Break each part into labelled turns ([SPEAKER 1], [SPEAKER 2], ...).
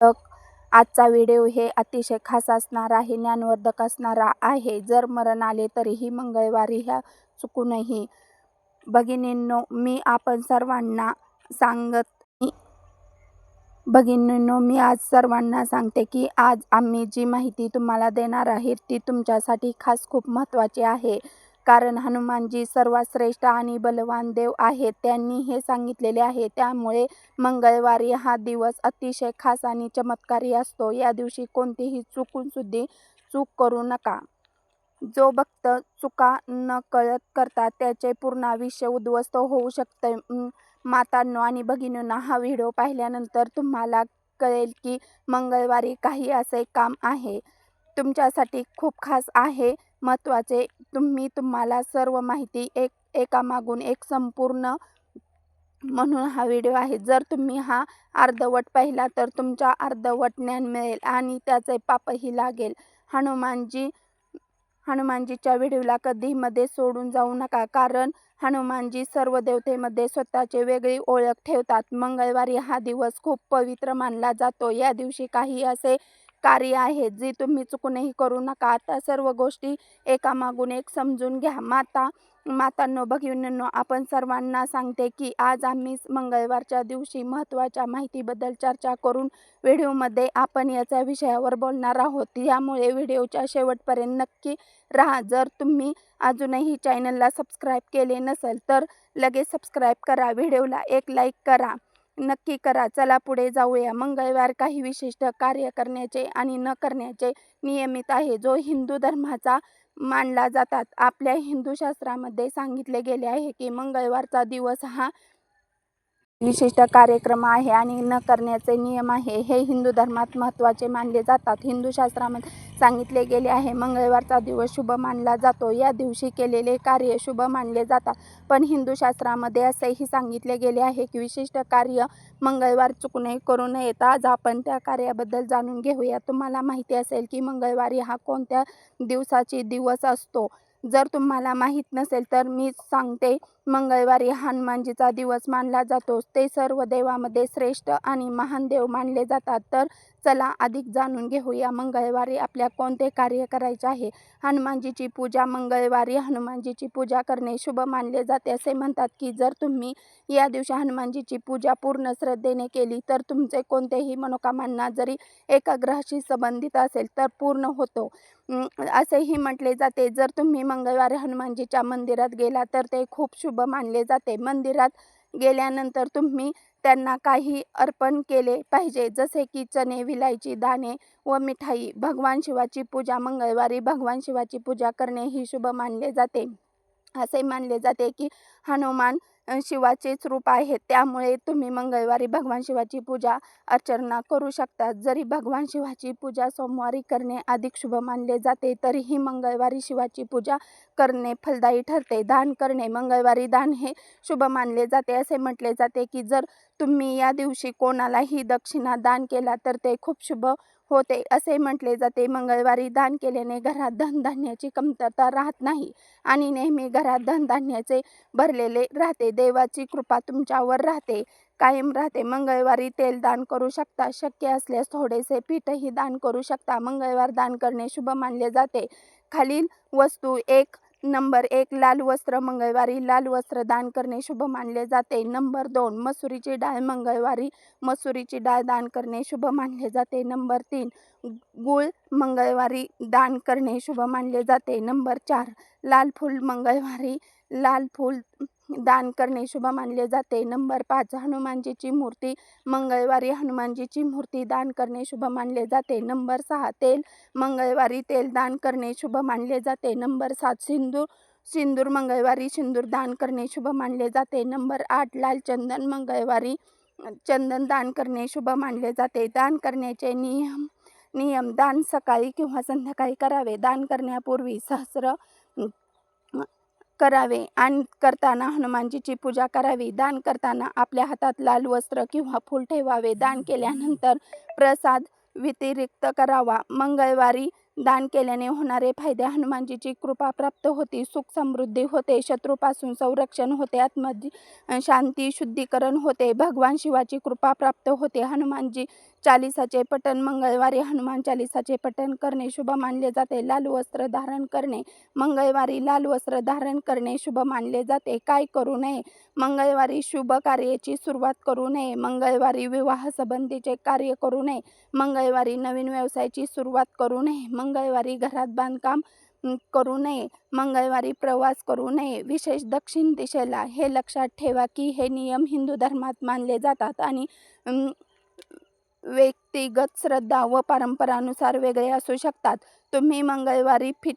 [SPEAKER 1] आजचा व्हिडिओ हे अतिशय खास असणार आहे ज्ञानवर्धक असणारा आहे. जर मरण आले तरीही मंगळवारी ह्या चुकूनही. भगिनींनो मी आपण सर्वांना सांगत भगिनींनो मी आज सर्वांना सांगते की आज आम्ही जी माहिती तुम्हाला देणार आहे ती तुमच्यासाठी खास खूप महत्त्वाची आहे. कारण हनुमानजी सर्वात श्रेष्ठ आणि बलवान देव आहेत. त्यांनी हे सांगितलेले आहे. त्यामुळे मंगळवारी हा दिवस अतिशय खास आणि चमत्कारी असतो. या दिवशी कोणतीही चुकून सुद्धी चूक करू नका. जो भक्त चुका न कळत करतात त्याचे पूर्ण आयुष्य उद्ध्वस्त होऊ शकते. मातांनो आणि भगिनींना हा व्हिडिओ पाहिल्यानंतर तुम्हाला कळेल की मंगळवारी काही असे काम आहे. तुमच्यासाठी खूप खास आहे. महत्त्वाचे. तुम्ही तुम्हाला सर्व माहिती एक एकामागून एक संपूर्ण म्हणून हा व्हिडिओ आहे. जर तुम्ही हा अर्धवट पाहिला तर तुमच्या अर्धवट ज्ञान मिळेल आणि त्याचे पापही लागेल. हनुमानजी हनुमानजीच्या व्हिडिओला कधी मध्ये सोडून जाऊ नका कारण हनुमानजी सर्व देवतेमध्ये स्वतःचे वेगळी ओळख ठेवतात. मंगळवारी हा दिवस खूप पवित्र मानला जातो. या दिवशी काही असे कार्य आहेत जी तुम्ही चुकूनही करू नका. आता सर्व गोष्टी एकामागून एक समजून घ्या. माता मातांनो भगिनींनो आपण सर्वांना सांगते की आज आम्ही मंगळवारच्या दिवशी महत्त्वाच्या माहितीबद्दल चर्चा करून व्हिडिओमध्ये आपण याच्या विषयावर बोलणार आहोत. यामुळे व्हिडिओच्या शेवटपर्यंत नक्की राहा. जर तुम्ही अजूनही चॅनलला सबस्क्राईब केले नसेल तर लगेच सबस्क्राईब करा. व्हिडिओला एक लाईक करा. नक्की करा. चला पुढे जाऊया. मंगळवार काही विशिष्ट कार्य करण्याचे आणि न करण्याचे नियमित आहे जो हिंदू धर्माचा मानला जातात. आपल्या हिंदू शास्त्रामध्ये सांगितले गेले आहे की मंगळवारचा दिवस हा विशिष्ट कार्यक्रम आहे आणि न करण्याचे नियम आहे. हे हिंदू धर्मात महत्त्वाचे मानले जातात. हिंदू शास्त्रामध्ये सांगितले गेले आहे मंगळवारचा दिवस शुभ मानला जातो. या दिवशी केलेले कार्य शुभ मानले जातात. पण हिंदू शास्त्रामध्ये असेही सांगितले गेले आहे की विशिष्ट कार्य मंगळवार चुकणे करू नयेत आज आपण त्या कार्याबद्दल जाणून घेऊया. तुम्हाला माहिती असेल की मंगळवारी हा कोणत्या दिवसाची दिवस असतो? जर तुम्हाला माहीत नसेल तर मी सांगते मंगळवारी हनुमानजीचा दिवस मानला जातो. ते सर्व देवामध्ये श्रेष्ठ आणि महान देव मानले जातात. तर चला अधिक जाणून घेऊया मंगळवारी आपल्या कोणते कार्य करायचे आहे? हनुमानजीची पूजा मंगळवारी हनुमानजीची पूजा करणे शुभ मानले जाते असे म्हणतात की जर तुम्ही या दिवशी हनुमानजीची पूजा पूर्ण श्रद्धेने केली तर तुमचे कोणतेही मनोकामना जरी एका ग्रहाशी संबंधित असेल तर पूर्ण होतो. असेही म्हटले जाते जर तुम्ही मंगळवारी हनुमानजीच्या मंदिरात गेला तर ते खूप शुभ मानले जाते. मंदिरात गेल्यानंतर तुम्ही त्यांना काही अर्पण केले पाहिजे. जसे की चणे विलायची दाणे व मिठाई. भगवान शिवाची पूजा मंगळवारी भगवान शिवाची पूजा करणे ही शुभ मानले जाते. असे मानले जाते की हनुमान शिवाचेच रूप आहे. त्यामुळे तुम्ही मंगळवारी भगवान शिवाची पूजा अर्चना करू शकता. जरी भगवान शिवाची पूजा सोमवारी करणे अधिक शुभ मानले जाते तरीही मंगळवारी शिवाची पूजा करणे फलदायी ठरते. दान करणे मंगळवारी दान हे शुभ मानले जाते. असे म्हटले जाते की जर तुम्ही या दिवशी कोणालाही दक्षिणा दान केला तर ते खूप शुभ होते असे म्हटले जाते मंगळवारी दान केल्याने घरात धनधान्याची कमतरता राहत नाही आणि नेहमी घरात धनधान्याचे भरलेले राहते. देवाची कृपा तुमच्यावर राहते कायम राहते. मंगळवारी तेल दान करू शकता शक्य असल्यास थोडेसे पीठही दान करू शकता. मंगळवार दान करणे शुभ मानले जाते. खालील वस्तू एक नंबर एक लाल वस्त्र मंगळवारी लाल वस्त्र दान करणे शुभ मानले जाते. नंबर दोन मसुरीची डाळ मंगळवारी मसुरीची डाळ दान करणे शुभ मानले जाते. नंबर तीन गुळ मंगळवारी दान करणे शुभ मानले जाते. नंबर चार लाल फूल मंगळवारी लाल फूल दान करणे शुभ मानले जाते. नंबर पाच हनुमानजीची मूर्ती. मंगळवारी हनुमानजीची मूर्ती दान करणे शुभ मानले जाते. नंबर सहा तेल. मंगळवारी तेल दान करणे शुभ मानले जाते. नंबर सात सिंदूर. सिंदूर मंगळवारी सिंदूर दान करणे शुभ मानले जाते. नंबर आठ लाल चंदन. मंगळवारी चंदन दान करणे शुभ मानले जाते. दान करण्याचे नियम नियम दान सकाळी किंवा संध्याकाळी करावे. दान करण्यापूर्वी सहस्र करावे. आणि करताना हनुमानजीची पूजा करावी. दान करताना आपल्या हातात लाल वस्त्र किंवा फूल ठेवावे. दान केल्यानंतर प्रसाद व्यतिरिक्त करावा. मंगळवारी दान केल्याने होणारे फायदे हनुमानजीची कृपा प्राप्त होती सुख समृद्धी होते शत्रूपासून संरक्षण होते आत्म शांती शुद्धीकरण होते भगवान शिवाची कृपा प्राप्त होते. हनुमानजी चालिसाचे पठण मंगळवारी हनुमान चालिसाचे पठण करणे शुभ मानले जाते. लाल वस्त्र धारण करणे मंगळवारी लाल वस्त्र धारण करणे शुभ मानले जाते. काय करू नये? मंगळवारी शुभ कार्याची सुरुवात करू नये. मंगळवारी विवाह संबंधीचे कार्य करू नये. मंगळवारी नवीन व्यवसायाची सुरुवात करू नये. मंगळवारी घरात बांधकाम करू नये. मंगळवारी प्रवास करू नये. विशेष दक्षिण दिशेला हे लक्षात ठेवा की हे नियम हिंदू धर्मात मानले जातात आणि व्यक्तिगत श्रद्धा व परंपरानुसार वेगळे असू शकतात. तुम्ही मंगळवारी फिट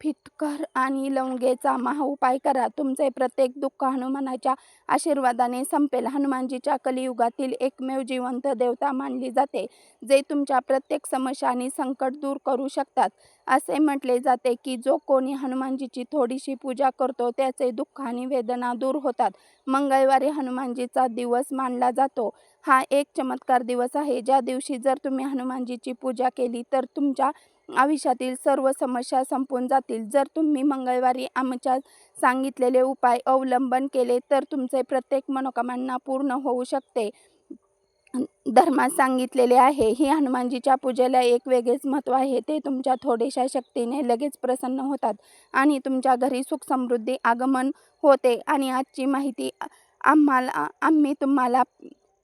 [SPEAKER 1] फिटकर आणि लवंगेचा महाउपाय करा. तुमचे प्रत्येक दुःख हनुमानाच्या आशीर्वादाने संपेल. हनुमानजीच्या कलियुगातील एकमेव जिवंत देवता मानली जाते जे तुमच्या प्रत्येक समस्या आणि संकट दूर करू शकतात. असे म्हटले जाते की जो कोणी हनुमानजीची थोडीशी पूजा करतो त्याचे दुःख आणि वेदना दूर होतात. मंगळवारी हनुमानजीचा दिवस मानला जातो. हा एक चमत्कार दिवस आहे. ज्या दिवशी जर तुम्ही हनुमानजीची पूजा केली तर तुमच्या आयुष्यातील सर्व समस्या संपून जातील. जर तुम्ही मंगळवारी आमच्या सांगितलेले उपाय अवलंबन केले तर तुमचे प्रत्येक मनोकामना पूर्ण होऊ शकते. धर्मात सांगितलेले आहे. ही हनुमानजीच्या पूजेला एक वेगळेच महत्त्व आहे. ते तुमच्या थोड्याशा शक्तीने लगेच प्रसन्न होतात आणि तुमच्या घरी सुख समृद्धी आगमन होते. आणि आजची माहिती आम्हाला आम्ही तुम्हाला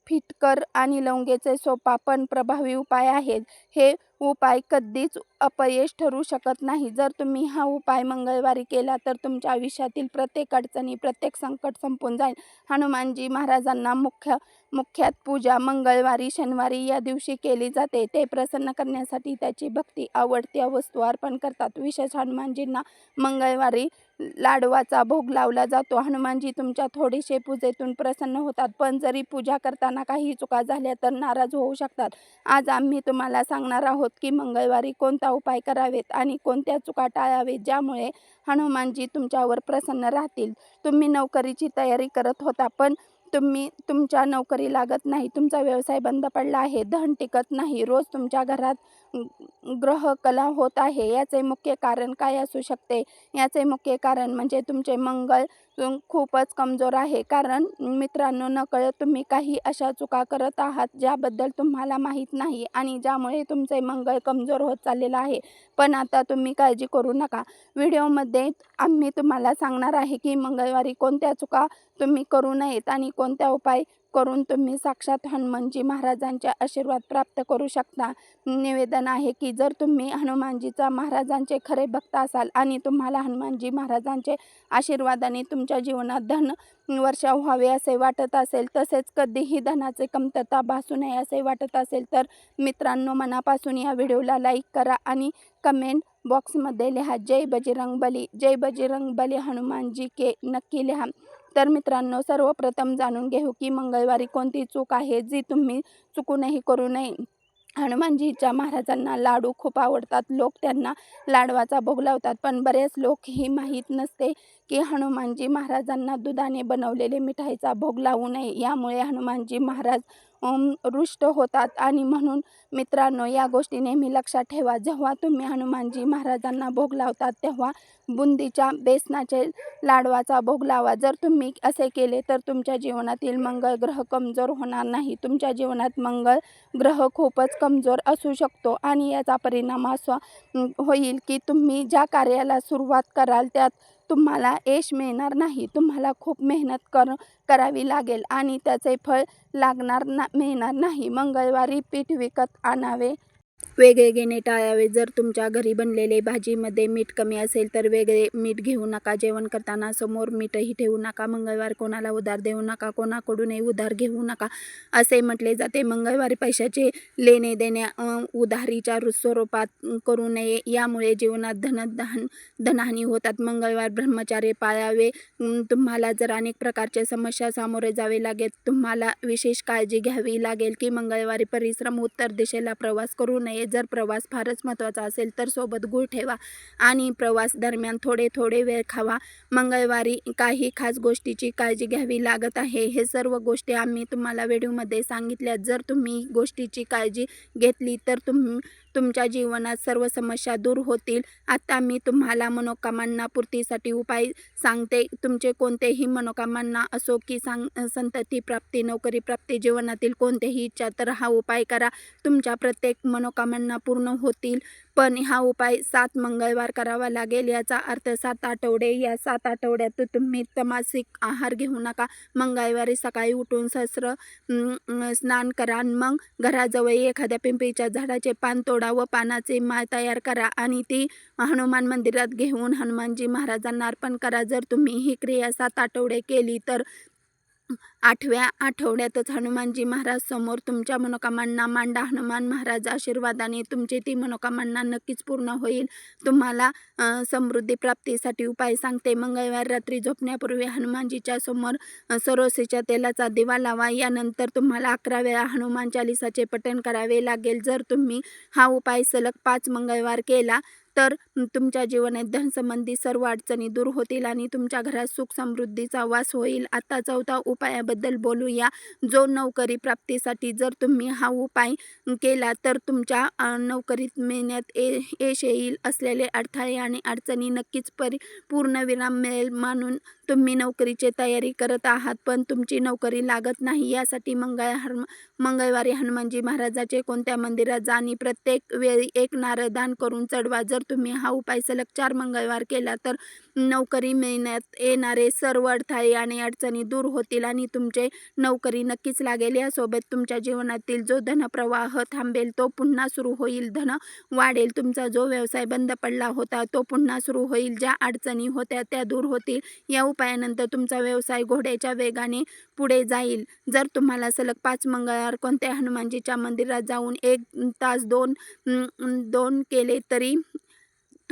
[SPEAKER 1] फिटकर आणि लवंगेचे सोपा पण प्रभावी उपाय आहेत. हे उपाय कधीच अपयश ठरू शकत नाही. जर तुम्ही हा उपाय मंगळवारी केला तर तुमच्या आयुष्यातील प्रत्येक अडचणी प्रत्येक संकट संपून जाईल. हनुमानजी महाराजांना मुख्य मुख्यात पूजा मंगळवारी शनिवारी या दिवशी केली जाते. ते प्रसन्न करण्यासाठी त्याची भक्ती आवडत्या वस्तू अर्पण करतात. विशेष हनुमानजींना मंगळवारी लाडवाचा भोग लावला जातो. हनुमानजी तुमच्या थोडेसे पूजेतून प्रसन्न होतात पण जरी पूजा करताना काही चुका झाल्या तर नाराज होऊ शकतात. आज आम्ही तुम्हाला सांगणार आहोत की मंगळवारी कोणता उपाय करावेत आणि कोणत्या चुका टाळावेत ज्यामुळे हनुमानजी तुमच्यावर प्रसन्न राहतील? तुम्ही नोकरीची तयारी करत होता पण तुम्ही तुमच्या नोकरी लागत नाही तुमचा व्यवसाय बंद पडला आहे धन टिकत नाही रोज तुमच्या घरात ग्रहकला ग्रह कला होत आहे. याचे मुख्य कारण काय असू शकते? याचे मुख्य कारण म्हणजे तुमचे मंगळ खूपच कमजोर आहे. कारण मित्रांनो नकळत तुम्ही काही अशा चुका करत आहात ज्याबद्दल तुम्हाला माहीत नाही आणि ज्यामुळे तुमचे मंगळ कमजोर होत चाललेलं आहे. पण आता तुम्ही काळजी करू नका. व्हिडिओमध्ये आम्ही तुम्हाला सांगणार आहे की मंगळवारी कोणत्या चुका तुम्ही करू नयेत आणि कोणत्या उपाय करून तुम्ही साक्षात हनुमानजी महाराजांचे आशीर्वाद प्राप्त करू शकता. निवेदन आहे की जर तुम्ही हनुमानजीचा महाराजांचे खरे भक्त असाल आणि तुम्हाला हनुमानजी महाराजांचे आशीर्वादाने तुमच्या जीवनात धन वर्षाव व्हावे असे वाटत असेल तसेच कधीही धनाचे कमतरता भासू नये असे वाटत असेल तर मित्रांनो मनापासून या व्हिडिओला लाईक करा आणि कमेंट बॉक्समध्ये लिहा. जय बजरंग बली जय बजरंग बली हनुमानजी के. नक्की लिहा. तर मित्रांनो सर्वप्रथम जाणून घेऊ की मंगळवारी कोणती चूक आहे जी तुम्ही चुकूनही करू नये. हनुमानजीच्या महाराजांना लाडू खूप आवडतात. लोक त्यांना लाडवाचा भोग लावतात. पण बरेच लोक ही माहीत नसते की हनुमानजी महाराजांना दुधाने बनवलेले मिठाईचा भोग लावू नये. यामुळे हनुमानजी महाराज रुष्ट होतात. आणि म्हणून मित्रांनो या गोष्टी नेहमी लक्षात ठेवा. जेव्हा तुम्ही हनुमानजी महाराजांना भोग लावतात तेव्हा बुंदीच्या बेसनाचे लाडवाचा भोग लावा. जर तुम्ही असे केले तर तुमच्या जीवनातील मंगळ ग्रह कमजोर होणार नाही. तुमच्या जीवनात मंगळ ग्रह खूपच कमजोर असू शकतो. आणि याचा परिणाम असा होईल की तुम्ही ज्या कार्याला सुरुवात कराल त्यात तुम्हाला यश मिळणार नाही. तुम्हाला खूप मेहनत कर करावी लागेल आणि त्याचे फळ लागणार ना मिळणार नाही. मंगळवारी पीठ विकत आणावे. वेगळे घेणे टाळावे जर तुमच्या घरी बनलेले भाजीमध्ये मीठ कमी असेल तर वेगळे मीठ घेऊ नका. जेवण करताना समोर मीठही ठेवू नका. मंगळवार कोणाला उधार देऊ नका. कोणाकडूनही उधार घेऊ नका. असे म्हटले जाते. मंगळवारी पैशाचे लेणे देणे उधारीच्या रु- स्वरूपात करू नये. यामुळे जीवनात धनधान धनहानी होतात. मंगळवार ब्रह्मचार्य पाळावे. तुम्हाला जर अनेक प्रकारच्या समस्या सामोरे जावे लागेल तुम्हाला विशेष काळजी घ्यावी लागेल की मंगळवारी परिश्रम उत्तर दिशेला प्रवास करू नये जर प्रवास फारच महत्त्वाचा असेल तर सोबत गूळ ठेवा आणि प्रवास दरम्यान थोडे थोडे वेळ खावा. मंगळवारी काही खास गोष्टीची काळजी घ्यावी लागत आहे. हे सर्व गोष्टी आम्ही तुम्हाला व्हिडिओमध्ये सांगितल्या. जर तुम्ही गोष्टीची काळजी घेतली तर तुम तुमच्या जीवनात सर्व समस्या दूर होतील. आता मी तुम्हाला मनोकामना पूर्तीसाठी उपाय सांगते. तुमचे कोणतेही मनोकामना असो की सांग संतती प्राप्ती नोकरी प्राप्ती जीवनातील कोणतेही इच्छा तर हा उपाय करा. तुमच्या प्रत्येक मनोकामना पूर्ण होतील. पण हा उपाय सात मंगळवार करावा लागेल याचा अर्थ सात आठवडे या सात आठवड्यात तुम्ही तमासिक आहार घेऊ नका. मंगळवारी सकाळी उठून सहस्र स्नान करा. आणि मग घराजवळ एखाद्या पिंपरीच्या झाडाचे पान तोडा व पानाचे माळ तयार करा आणि ती हनुमान मंदिरात घेऊन हनुमानजी महाराजांना अर्पण करा. जर तुम्ही ही क्रिया सात आठवडे केली तर आठव्या आठवड्यातच हनुमानजी महाराज समोर तुमच्या मनोकामांना मांडा. हनुमान महाराज आशीर्वादाने तुमची ती मनोकामना नक्कीच पूर्ण होईल. तुम्हाला समृद्धी प्राप्तीसाठी उपाय सांगते. मंगळवार रात्री झोपण्यापूर्वी हनुमानजीच्या समोर अ, सरोसीच्या तेलाचा दिवा लावा. यानंतर तुम्हाला अकरा वेळा हनुमान चालिसाचे पठण करावे लागेल. जर तुम्ही हा उपाय सलग पाच मंगळवार केला तर तुमच्या जीवनात धनसंबंधी सर्व अडचणी दूर होतील आणि तुमच्या घरात सुख समृद्धीचा वास होईल. आता चौथा उपायाबद्दल बोलूया. जो नोकरी प्राप्तीसाठी जर तुम्ही हा उपाय केला तर तुमच्या नोकरीत मिळण्यात ये यश येईल असलेले अडथळे आणि अडचणी नक्कीच परि पूर्णविराम मिळेल मानून तुम्ही नोकरीची तयारी करत आहात. पण तुमची नोकरी लागत नाही. यासाठी मंगळ हर मंगळवारी हनुमानजी महाराजाचे कोणत्या मंदिरात जा आणि प्रत्येक वेळी एक नारळ दान करून चढवा. जर तुम्ही हा उपाय सलग चार मंगळवार केला तर नोकरी मिळण्यात येणारे सर्व अडथळे आणि अडचणी दूर होतील आणि तुमचे नोकरी नक्कीच लागेल. यासोबत तुमच्या जीवनातील जो धनप्रवाह थांबेल तो पुन्हा सुरू होईल. धन वाढेल. तुमचा जो व्यवसाय बंद पडला होता तो पुन्हा सुरू होईल. ज्या अडचणी होत्या त्या दूर होतील. या उपायानंतर तुमचा व्यवसाय घोड्याच्या वेगाने पुढे जाईल. जर तुम्हाला सलग पाच मंगळवार कोणत्या हनुमानजीच्या मंदिरात जाऊन एक तास दोन दोन केले तरी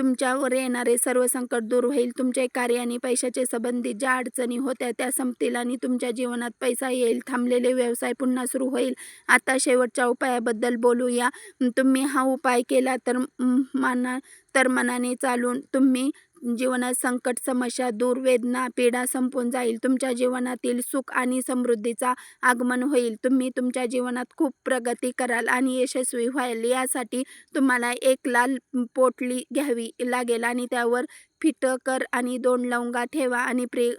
[SPEAKER 1] तुमच्यावर येणारे सर्व संकट दूर होईल. तुमचे कार्य आणि पैशाचे संबंधित ज्या अडचणी होत्या त्या संपतील आणि तुमच्या जीवनात पैसा येईल. थांबलेले व्यवसाय पुन्हा सुरू होईल. आता शेवटच्या उपायाबद्दल बोलूया. तुम्ही हा उपाय केला तर माना मना तर मनाने चालून तुम्ही जीवनात संकट समस्या दूर वेदना पीडा संपून जाईल. तुमच्या जीवनातील सुख आणि समृद्धीचा आगमन होईल. तुम्ही तुमच्या जीवनात खूप प्रगती कराल आणि यशस्वी व्हाल. यासाठी तुम्हाला एक लाल पोटली घ्यावी लागेल आणि त्यावर फिटकर आणि दोन लवंगा ठेवा आणि प्रे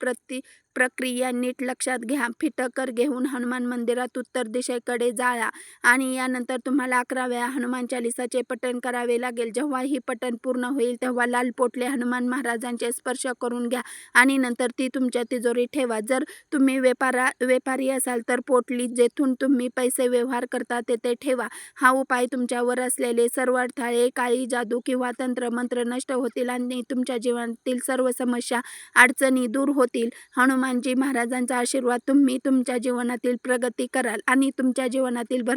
[SPEAKER 1] प्रति प्रक्रिया नीट लक्षात घ्या. फिटकर घेऊन हनुमान मंदिरात उत्तर दिशेकडे जाळा आणि यानंतर तुम्हाला अकरा वेळा हनुमान चालिसाचे पठण करावे लागेल. जेव्हा ही पठण पूर्ण होईल तेव्हा लाल पोटले हनुमान महाराजांचे स्पर्श करून घ्या आणि नंतर ती तुमच्या तिजोरीत ठेवा. जर तुम्ही व्यापारा व्यापारी असाल तर पोटली जेथून तुम्ही पैसे व्यवहार करता तेथे ठेवा. हा उपाय तुमच्यावर असलेले सर्व अडथळे काळी जादू किंवा तंत्र मंत्र नष्ट होतील आणि आणि तुमच्या जीवनातील सर्व समस्या अडचणी दूर होतील. हनुमानजी महाराजांचा आशीर्वाद तुम्ही तुमच्या जीवनातील प्रगती कराल आणि तुमच्या जीवनातील भर